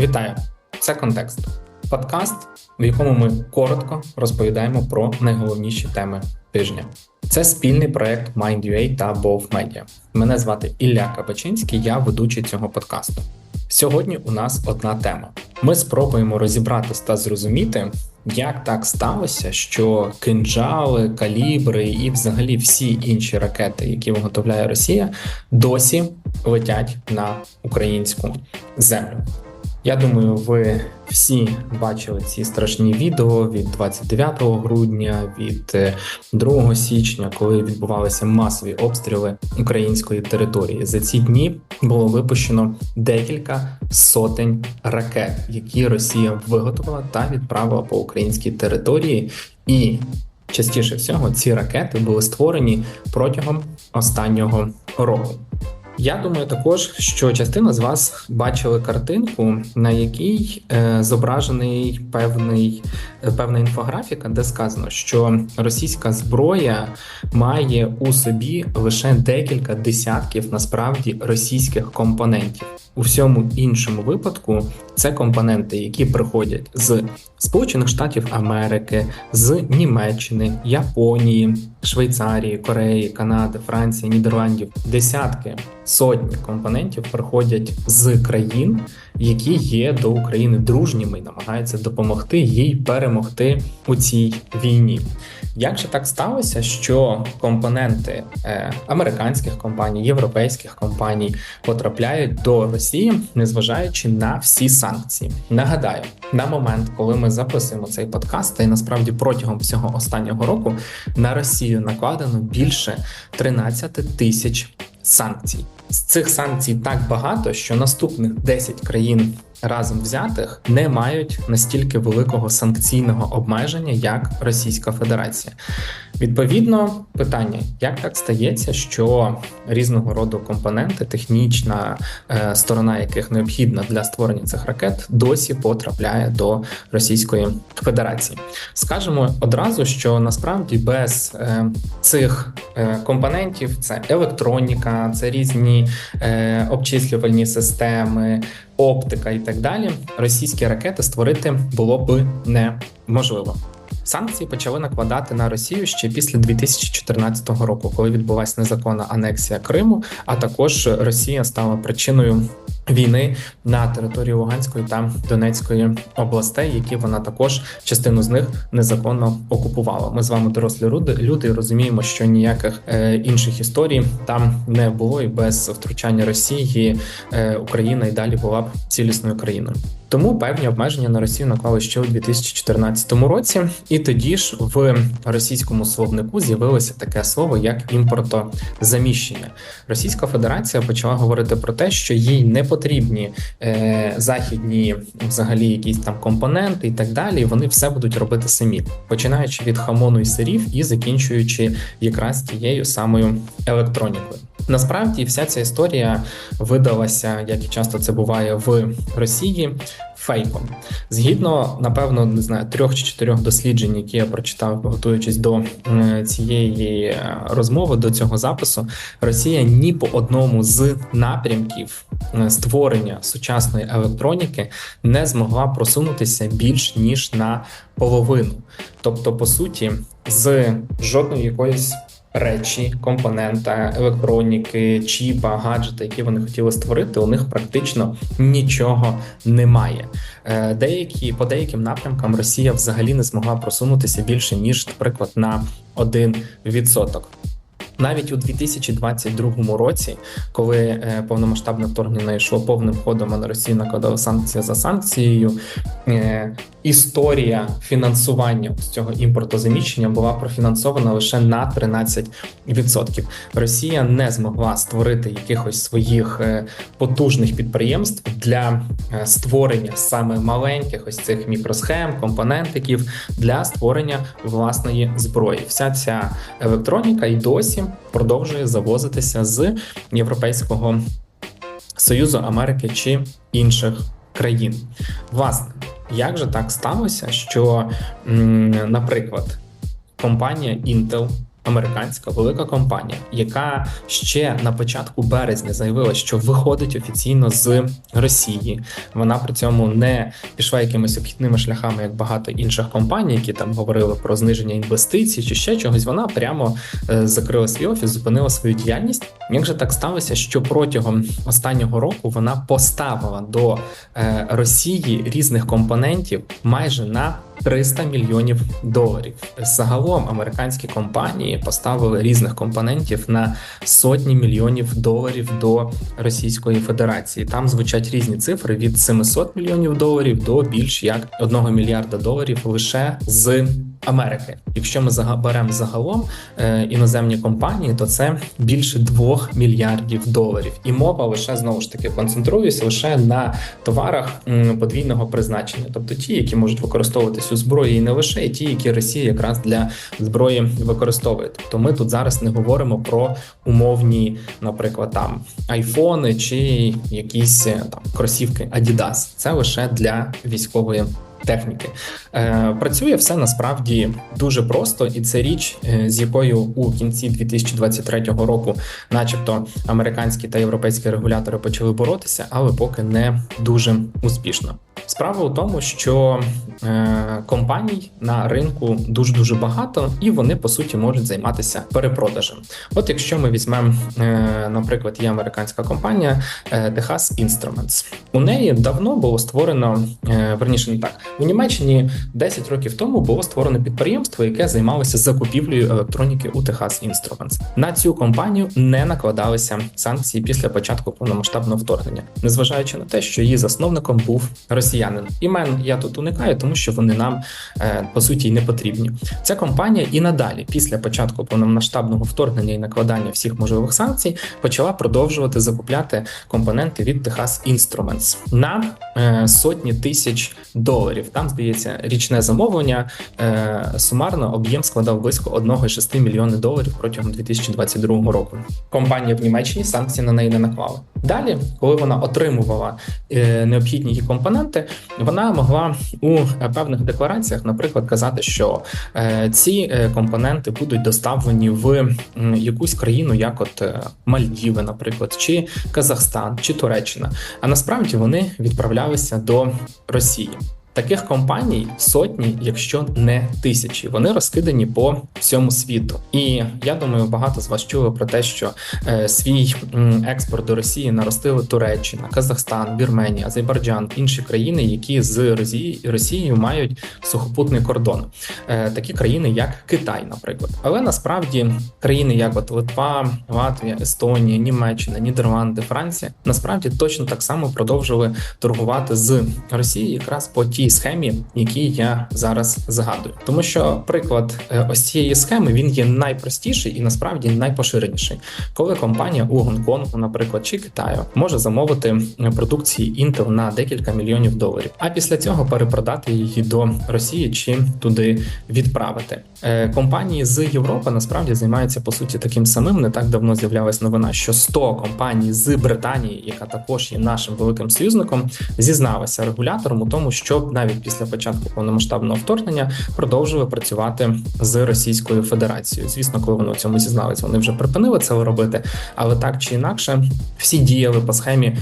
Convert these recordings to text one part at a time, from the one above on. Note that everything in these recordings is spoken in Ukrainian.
Вітаю! Це контекст. Подкаст, в якому ми коротко розповідаємо про найголовніші теми тижня. Це спільний проект MindUA та Bov Media. Мене звати Ілля Кабачинський, я ведучий цього подкасту. Сьогодні у нас одна тема. Ми спробуємо розібратися та зрозуміти, як так сталося, що кинджали, калібри і, взагалі, всі інші ракети, які виготовляє Росія, досі летять на українську землю. Я думаю, ви всі бачили ці страшні відео від 29 грудня, від 2 е, січня, коли відбувалися масові обстріли української території. За ці дні було випущено декілька сотень ракет, які Росія виготовила та відправила по українській території, і частіше всього ці ракети були створені протягом останнього року. Я думаю, також що частина з вас бачили картинку, на якій е, зображений певний е, певна інфографіка, де сказано, що російська зброя має у собі лише декілька десятків насправді російських компонентів. У всьому іншому випадку це компоненти, які приходять з Сполучених Штатів Америки, з Німеччини, Японії, Швейцарії, Кореї, Канади, Франції, Нідерландів. Десятки сотні компонентів приходять з країн, які є до України дружніми і намагаються допомогти їй перемогти у цій війні. Як же так сталося, що компоненти е, американських компаній, європейських компаній потрапляють до Росії, незважаючи на всі санкції? Нагадаю, на момент, коли ми записуємо цей подкаст, та й насправді протягом всього останнього року на Росію накладено більше 13 тисяч санкцій. З цих санкцій так багато, що наступних 10 країн разом взятих не мають настільки великого санкційного обмеження, як Російська Федерація. Відповідно, питання: як так стається, що різного роду компоненти, технічна е, сторона яких необхідна для створення цих ракет, досі потрапляє до Російської Федерації? Скажемо одразу, що насправді без е, цих е, компонентів це електроніка, це різні е, обчислювальні системи, оптика і так далі. Російські ракети створити було б неможливо. Санкції почали накладати на Росію ще після 2014 року, коли відбулася незаконна анексія Криму. А також Росія стала причиною війни на території Луганської та Донецької областей, які вона також частину з них незаконно окупувала. Ми з вами дорослі люди, люди розуміємо, що ніяких е, інших історій там не було, і без втручання Росії е, Україна і далі була б цілісною країною. Тому певні обмеження на Росію наклали ще у 2014 році, і тоді ж в російському словнику з'явилося таке слово як імпортозаміщення. Російська Федерація почала говорити про те, що їй не потрібні е, західні, взагалі, якісь там компоненти і так далі. Вони все будуть робити самі, починаючи від хамону і сирів і закінчуючи якраз тією самою електронікою. Насправді, вся ця історія видалася, як і часто це буває в Росії, фейком. Згідно, напевно, не знаю, трьох чи чотирьох досліджень, які я прочитав, готуючись до цієї е, розмови, до цього запису, Росія ні по одному з напрямків е, створення сучасної електроніки не змогла просунутися більш ніж на половину. Тобто, по суті, з жодної якоїсь речі, компонента, електроніки, чіпа, гаджети, які вони хотіли створити, у них практично нічого немає. Е, деякі по деяким напрямкам Росія взагалі не змогла просунутися більше ніж, наприклад, на 1%. Навіть у 2022 році, коли е, повномасштабне вторгнення йшло повним ходом, а на Росію накладали санкції за санкцією. Е, історія фінансування з цього імпортозаміщення була профінансована лише на 13%. Росія не змогла створити якихось своїх е, потужних підприємств для створення саме маленьких ось цих мікросхем, компонентиків для створення власної зброї. Вся ця електроніка і досі продовжує завозитися з Європейського Союзу Америки чи інших країн. Власне, як же так сталося, що, наприклад, компанія Intel американська велика компанія, яка ще на початку березня заявила, що виходить офіційно з Росії. Вона при цьому не пішла якимись обхідними шляхами, як багато інших компаній, які там говорили про зниження інвестицій чи ще чогось. Вона прямо е, закрила свій офіс, зупинила свою діяльність. Як же так сталося, що протягом останнього року вона поставила до е, Росії різних компонентів майже на 300 мільйонів доларів. Загалом американські компанії поставили різних компонентів на сотні мільйонів доларів до Російської Федерації. Там звучать різні цифри від 700 мільйонів доларів до більш як 1 мільярда доларів лише з Америки. Якщо ми беремо загалом е, іноземні компанії, то це більше 2 мільярдів доларів. І мова лише знову ж таки концентрується лише на товарах подвійного призначення, тобто ті, які можуть використовуватись у зброї, і не лише і ті, які Росія якраз для зброї використовує. Тобто ми тут зараз не говоримо про умовні, наприклад, там айфони чи якісь е, там кросівки Adidas. Це лише для військової техніки. Е, Працює все насправді дуже просто, і це річ, е, з якою у кінці 2023 року, начебто, американські та європейські регулятори почали боротися, але поки не дуже успішно. Справа у тому, що е, компаній на ринку дуже дуже багато, і вони по суті можуть займатися перепродажем. От якщо ми візьмемо, е, наприклад, є американська компанія е, Texas Instruments. У неї давно було створено е, верніше не так у Німеччині 10 років тому було створено підприємство, яке займалося закупівлею електроніки у Texas Instruments. На цю компанію не накладалися санкції після початку повномасштабного вторгнення, незважаючи на те, що її засновником був росіянин. Імен я тут уникаю, тому що вони нам е, по суті й не потрібні. Ця компанія і надалі, після початку повномасштабного вторгнення і накладання всіх можливих санкцій, почала продовжувати закупляти компоненти від Texas Instruments на е, сотні тисяч доларів. Там здається річне замовлення е, сумарно об'єм складав близько 1,6 мільйони доларів протягом 2022 року. Компанія в Німеччині санкції на неї не наклала. Далі, коли вона отримувала необхідні її компоненти, вона могла у певних деклараціях, наприклад, казати, що е, ці компоненти будуть доставлені в якусь країну, як от Мальдіви, наприклад, чи Казахстан, чи Туреччина. А насправді вони відправлялися до Росії. Таких компаній сотні, якщо не тисячі, вони розкидані по всьому світу. І я думаю, багато з вас чули про те, що е, свій експорт до Росії наростили Туреччина, Казахстан, Вірменія, Азербайджан, інші країни, які з Росії, Росією мають сухопутний кордон. Е, такі країни, як Китай, наприклад. Але насправді країни, як от Литва, Латвія, Естонія, Німеччина, Нідерланди, Франція, насправді точно так само продовжили торгувати з Росією якраз по ті тій схемі, які я зараз згадую, тому що приклад е, ось цієї схеми він є найпростіший і насправді найпоширеніший, коли компанія у Гонконгу, наприклад, чи Китаю може замовити продукції Intel на декілька мільйонів доларів, а після цього перепродати її до Росії чи туди відправити. Е, компанії з Європи насправді займаються по суті таким самим. Не так давно з'являлась новина, що 100 компаній з Британії, яка також є нашим великим союзником, зізналася регулятором у тому, щоб навіть після початку повномасштабного вторгнення продовжили працювати з Російською Федерацією. Звісно, коли вони у цьому зізналися, вони вже припинили це робити, але так чи інакше, всі діяли по схемі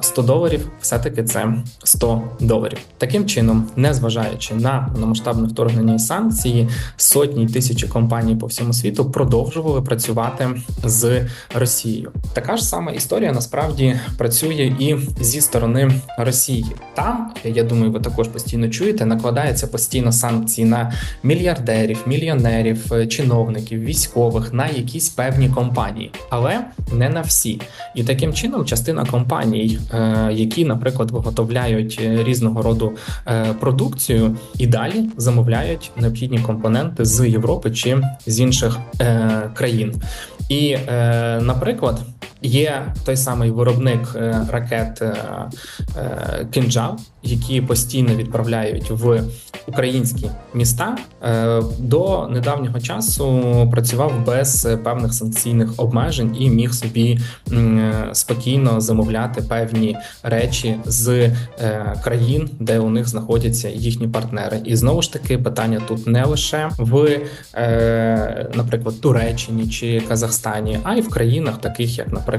100 доларів, все таки це 100 доларів. Таким чином, незважаючи на повномасштабне вторгнення і санкції, сотні тисячі компаній по всьому світу продовжували працювати з Росією. Така ж сама історія насправді працює і зі сторони Росії. Там я думаю, ви також постійно чуєте, накладаються постійно санкції на мільярдерів, мільйонерів, е, чиновників, військових на якісь певні компанії, але не на всі. І таким чином, частина компаній, е, які, наприклад, виготовляють е, різного роду продукцію, і далі замовляють необхідні компоненти з Європи чи з інших країн. І, наприклад, Є той самий виробник е, ракет е, е, «Кинджал», які постійно відправляють в українські міста. До недавнього часу працював без певних санкційних обмежень і міг собі спокійно замовляти певні речі з країн, де у них знаходяться їхні партнери. І знову ж таки питання тут не лише в, наприклад, Туреччині чи Казахстані, а й в країнах, таких як, наприклад,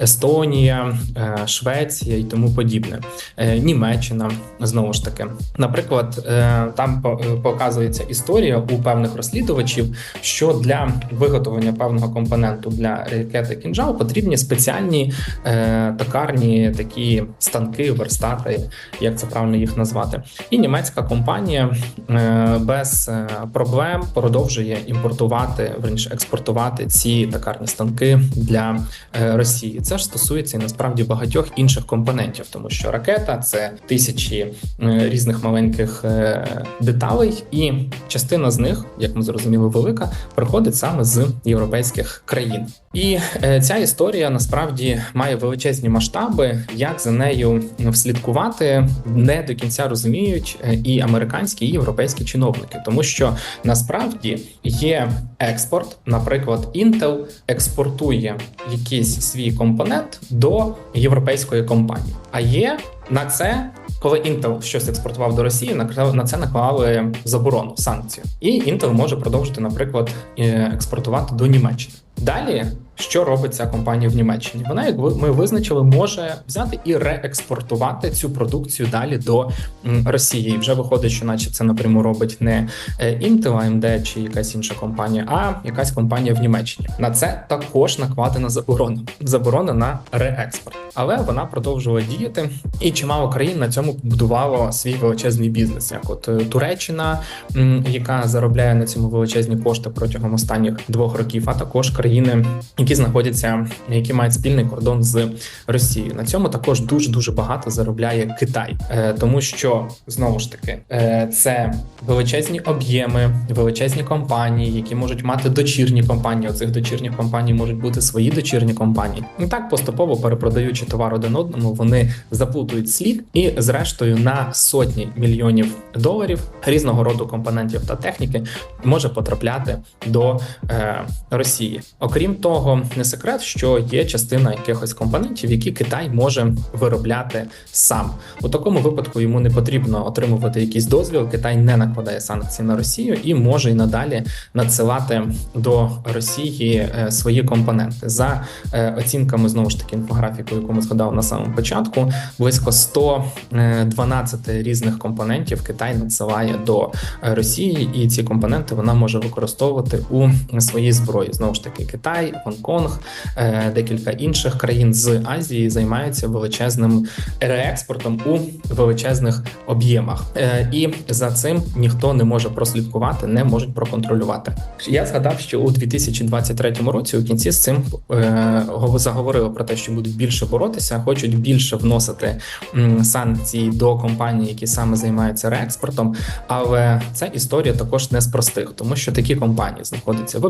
Естонія, е, Швеція і тому подібне, е, Німеччина знову ж таки. Наприклад, е, там показується історія у певних розслідувачів, що для виготовлення певного компоненту для ракети кінжал потрібні спеціальні токарні такі станки, верстати, як це правильно їх назвати. І німецька компанія без проблем продовжує імпортувати верніше експортувати ці токарні станки для Росії. Це ж стосується і насправді багатьох інших компонентів, тому що ракета це тисячі е, різних маленьких е, деталей, і частина з них, як ми зрозуміли, велика, приходить саме з європейських країн. І е, ця історія насправді має величезні масштаби. Як за нею вслідкувати, не до кінця розуміють і американські і європейські чиновники, тому що насправді є експорт, наприклад, Intel експортує якийсь свій компонент до європейської компанії. А є на це, коли Intel щось експортував до Росії, на це наклали заборону санкцію, і Intel може продовжити, наприклад, е, експортувати до Німеччини. Далі що робить ця компанія в Німеччині? Вона, як ми визначили, може взяти і реекспортувати цю продукцію далі до Росії. І вже виходить, що, наче це напряму робить не е, Intel, AMD чи якась інша компанія, а якась компанія в Німеччині. На це також накладена заборона. Заборона на реекспорт, але вона продовжувала діяти, і чимало країн на цьому будувало свій величезний бізнес, як от е, Туреччина, яка заробляє на цьому величезні кошти протягом останніх двох років, а також країни які знаходяться, які мають спільний кордон з Росією. На цьому також дуже дуже багато заробляє Китай, е, тому що знову ж таки е, це величезні об'єми, величезні компанії, які можуть мати дочірні компанії. У цих дочірніх компаній можуть бути свої дочірні компанії. І так поступово перепродаючи товар один одному, вони заплутують слід і, зрештою, на сотні мільйонів доларів різного роду компонентів та техніки може потрапляти до е, Росії. Окрім того не секрет, що є частина якихось компонентів, які Китай може виробляти сам. У такому випадку йому не потрібно отримувати якийсь дозвіл. Китай не накладає санкції на Росію і може й надалі надсилати до Росії е, свої компоненти за е, оцінками знову ж таки інфографіку, яку ми згадав на самому початку. Близько 112 е, різних компонентів Китай надсилає до Росії, і ці компоненти вона може використовувати у своїй зброї. Знову ж таки, Китай, Гонконг, Гонконг, е, декілька інших країн з Азії займаються величезним реекспортом у величезних об'ємах, е, і за цим ніхто не може прослідкувати, не можуть проконтролювати. Я згадав, що у 2023 році у кінці з цим е, заговорили про те, що будуть більше боротися, хочуть більше вносити санкції до компаній, які саме займаються реекспортом. Але ця історія також не з простих, тому що такі компанії знаходяться в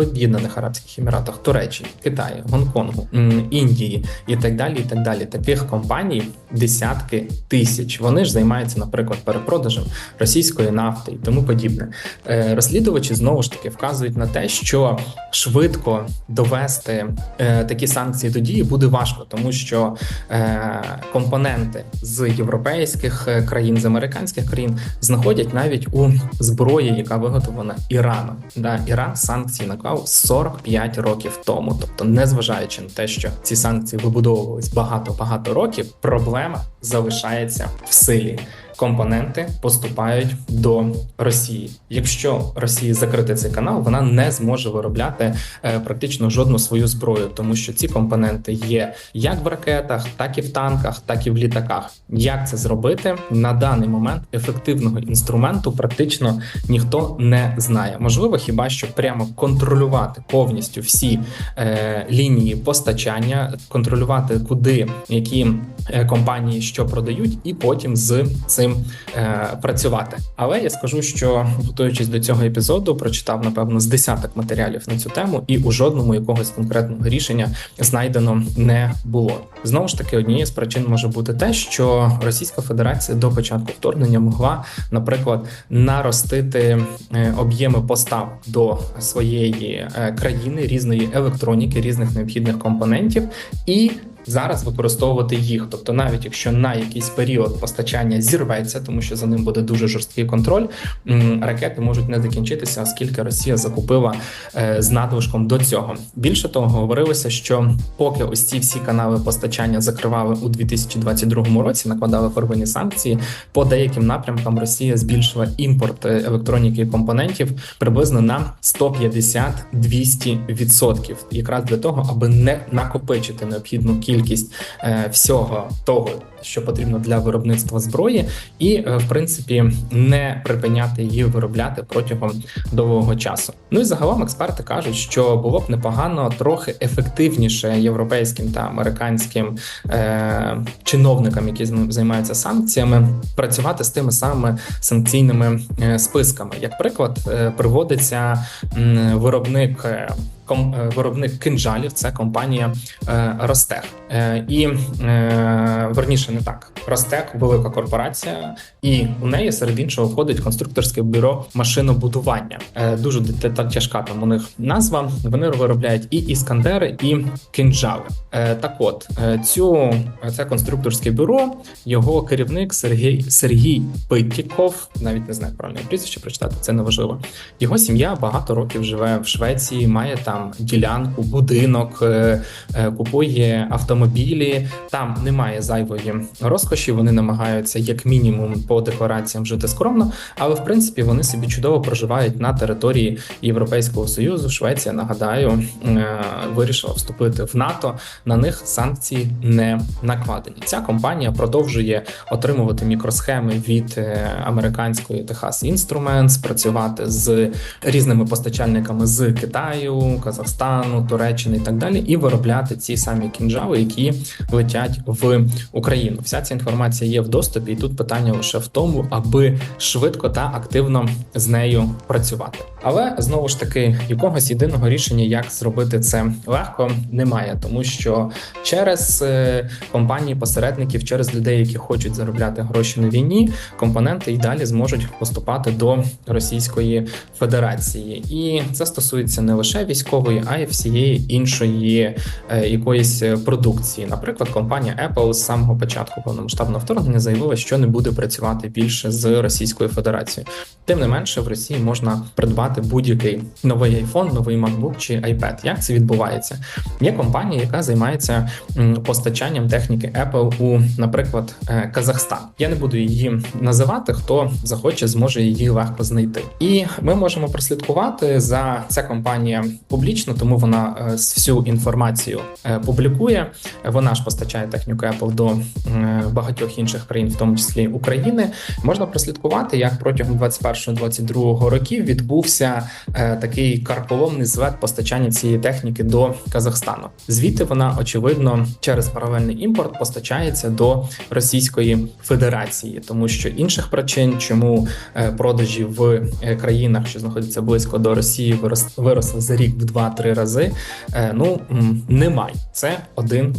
Об'єднаних Арабських Еміратах. Туреччині, Китаї, Гонконгу, Індії і так далі. І так далі. Таких компаній десятки тисяч. Вони ж займаються, наприклад, перепродажем російської нафти і тому подібне. Е, розслідувачі знову ж таки вказують на те, що швидко довести е, такі санкції до дії буде важко, тому що е, компоненти з європейських країн, з американських країн знаходять навіть у зброї, яка виготовлена Іраном. Да, Іран санкції наклав 45 років тому. Тобто, незважаючи на те, що ці санкції вибудовувались багато багато років, проблема залишається в силі компоненти поступають до Росії. Якщо Росії закрити цей канал, вона не зможе виробляти е, практично жодну свою зброю, тому що ці компоненти є як в ракетах, так і в танках, так і в літаках. Як це зробити на даний момент ефективного інструменту практично ніхто не знає. Можливо, хіба що прямо контролювати повністю всі е, лінії постачання, контролювати куди які е, компанії що продають, і потім з цим цим е, працювати. Але я скажу, що готуючись до цього епізоду, прочитав напевно з десяток матеріалів на цю тему, і у жодному якогось конкретного рішення знайдено не було. Знову ж таки, однією з причин може бути те, що Російська Федерація до початку вторгнення могла, наприклад, наростити е, об'єми постав до своєї е, країни різної електроніки, різних необхідних компонентів і зараз використовувати їх. Тобто, навіть якщо на якийсь період постачання зірветься, тому що за ним буде дуже жорсткий контроль, ракети можуть не закінчитися, оскільки Росія закупила е, з надлишком до цього. Більше того, говорилося, що поки ось ці всі канали постачання закривали у 2022 році, накладали первинні санкції по деяким напрямкам. Росія збільшила імпорт е, електроніки і компонентів приблизно на 150-200%. якраз для того, аби не накопичити необхідну кількість кількість е, всього того, що потрібно для виробництва зброї, і е, в принципі не припиняти її виробляти протягом довгого часу. Ну і загалом експерти кажуть, що було б непогано трохи ефективніше європейським та американським е, чиновникам, які займаються санкціями, працювати з тими самими санкційними е, списками. Як приклад, приводиться виробник. Ком, е, виробник кинжалів це компанія е, Ростех. Е, і верніше не так. Ростек велика корпорація, і у неї серед іншого входить конструкторське бюро машинобудування. Дуже тяжка там у них назва. Вони виробляють і іскандери, і кинджали. Е, так, от цю це конструкторське бюро, його керівник Сергій Сергій Питіков, навіть не знаю правильно прізвище прочитати. Це неважливо. Його сім'я багато років живе в Швеції, має там ділянку, будинок, купує автомобілі. Там немає зайвої розкоші. Вони намагаються як мінімум по деклараціям жити скромно, але в принципі вони собі чудово проживають на території Європейського союзу. Швеція нагадаю вирішила вступити в НАТО на них санкції не накладені. Ця компанія продовжує отримувати мікросхеми від е, американської Техас Instruments, працювати з різними постачальниками з Китаю, Казахстану, Туреччини і так далі, і виробляти ці самі кінжали, які летять в Україну. Вся ця інформація є в доступі, і тут питання лише в тому, аби швидко та активно з нею працювати. Але знову ж таки, якогось єдиного рішення, як зробити це легко, немає, тому що через е, компанії посередників, через людей, які хочуть заробляти гроші на війні, компоненти і далі зможуть поступати до Російської Федерації, і це стосується не лише військової, а й всієї іншої е, якоїсь продукції. Наприклад, компанія Apple з самого початку повномасштабного вторгнення заявила, що не буде працювати більше з Російською Федерацією. Тим не менше, в Росії можна придбати будь-який новий iPhone, новий MacBook чи iPad. Як це відбувається? Є компанія, яка займається постачанням техніки Apple у, наприклад, е, Казахстан. Я не буду її називати. Хто захоче, зможе її легко знайти. І ми можемо прослідкувати за ця компанія публічно, тому вона е, всю інформацію е, публікує. Вона ж постачає техніку Apple до багатьох інших країн, в тому числі України. Можна прослідкувати, як протягом 21-22 років відбувся такий карколомний звет постачання цієї техніки до Казахстану. Звідти вона очевидно через паралельний імпорт постачається до Російської Федерації, тому що інших причин, чому е, продажі в е, країнах, що знаходяться близько до Росії, виросли за рік в 2-3 рази. Е, ну немає. Це один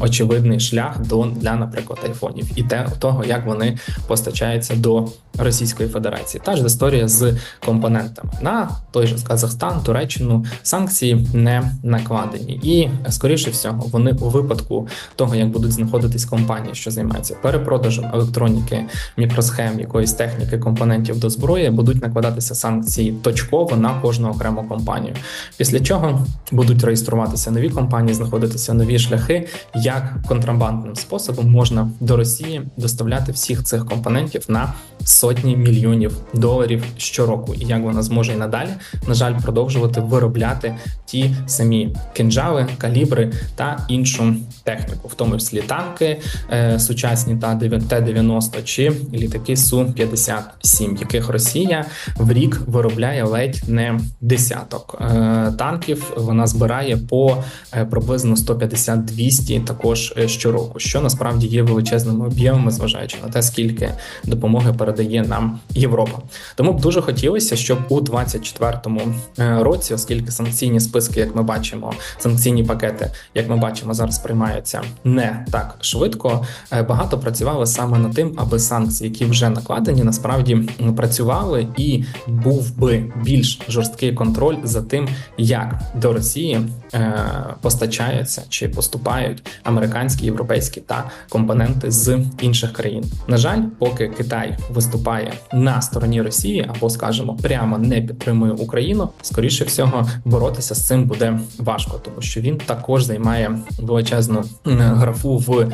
очевидний шлях до для, наприклад, айфонів і те того, як вони постачаються до Російської Федерації. Та ж історія з компонентами на той же Казахстан, Туреччину санкції не накладені, і скоріше всього вони у випадку того, як будуть знаходитись компанії, що займаються перепродажем електроніки, мікросхем, якоїсь техніки, компонентів до зброї, будуть накладатися санкції точково на кожну окрему компанію. Після чого будуть реєструватися нові компанії, знаходитися нові шляхи, як контрабандним способом можна до Росії доставляти всіх цих компонентів на сотні мільйонів доларів щороку, і як вона зможе і надалі, на жаль, продовжувати виробляти ті самі кинджали, калібри та іншу техніку, в тому числі танки е, сучасні та Т-90 чи літаки су 57 яких Росія в рік виробляє ледь не десяток е, танків. Вона збирає по е, приблизно 150-200 також е, щороку, що насправді є величезними об'ємами, зважаючи на те, скільки допомоги передає нам Європа. Тому б дуже хотілося, щоб у 24-му е, році, оскільки санкційні списки, як ми бачимо, санкційні пакети, як ми бачимо, зараз приймаються не так швидко. Е, багато працювали саме над тим, аби санкції, які вже накладені, насправді працювали, і був би більш жорсткий контроль за тим, як до Росії е, постачаються чи поступають американські, європейські та компоненти з інших країн. На жаль, поки Китай виступає на стороні Росії або, скажімо, прямо не підтримує Україну, скоріше всього боротися з цим буде важко, тому що він також займає величезну графу в е,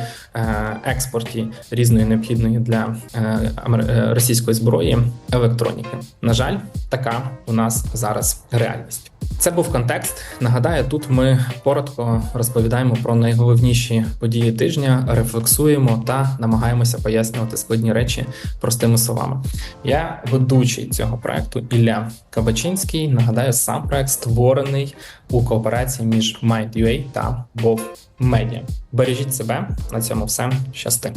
експорті різної необхідної для е, російської зброї електроніки. На жаль, така у нас зараз реальність. Це був контекст. Нагадаю, тут ми коротко розповідаємо про найголовніші події тижня, рефлексуємо та намагаємося пояснювати складні речі простими словами. Я ведучий цього проекту Ілля Кабачинський. Нагадаю, сам проект створений у кооперації між Mind.ua та Bov Media. Бережіть себе на цьому все щасти.